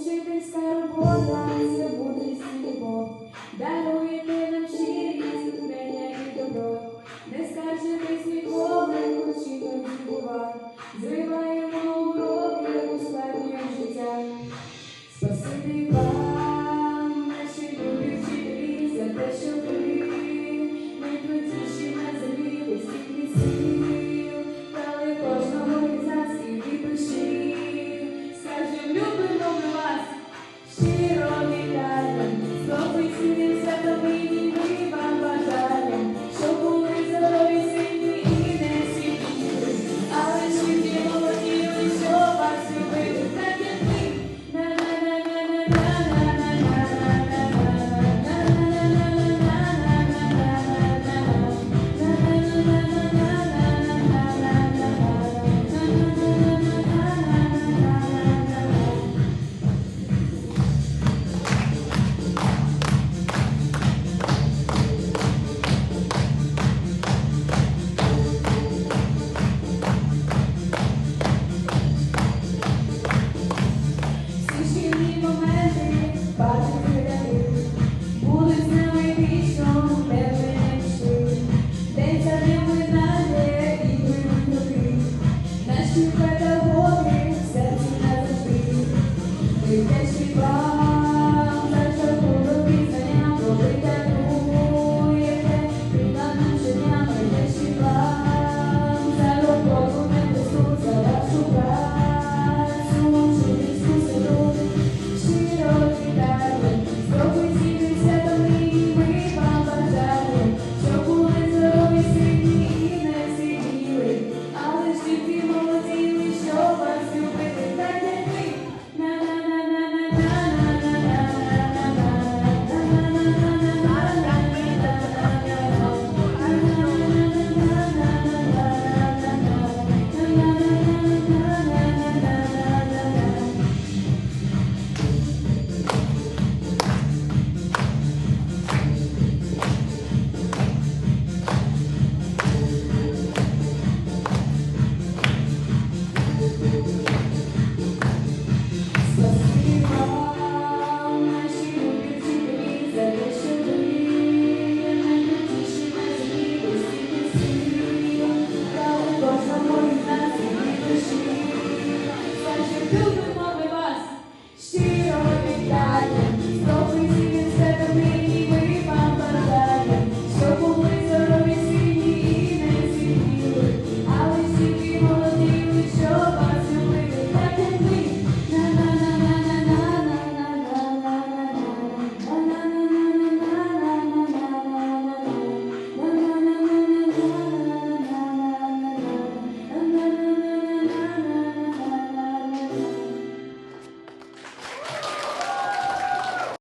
Учительська робота це буде і дарує даруйте нам щирість, мене і добро, не скаржитись ніколи, учитель бува, зривай. Deixe-me do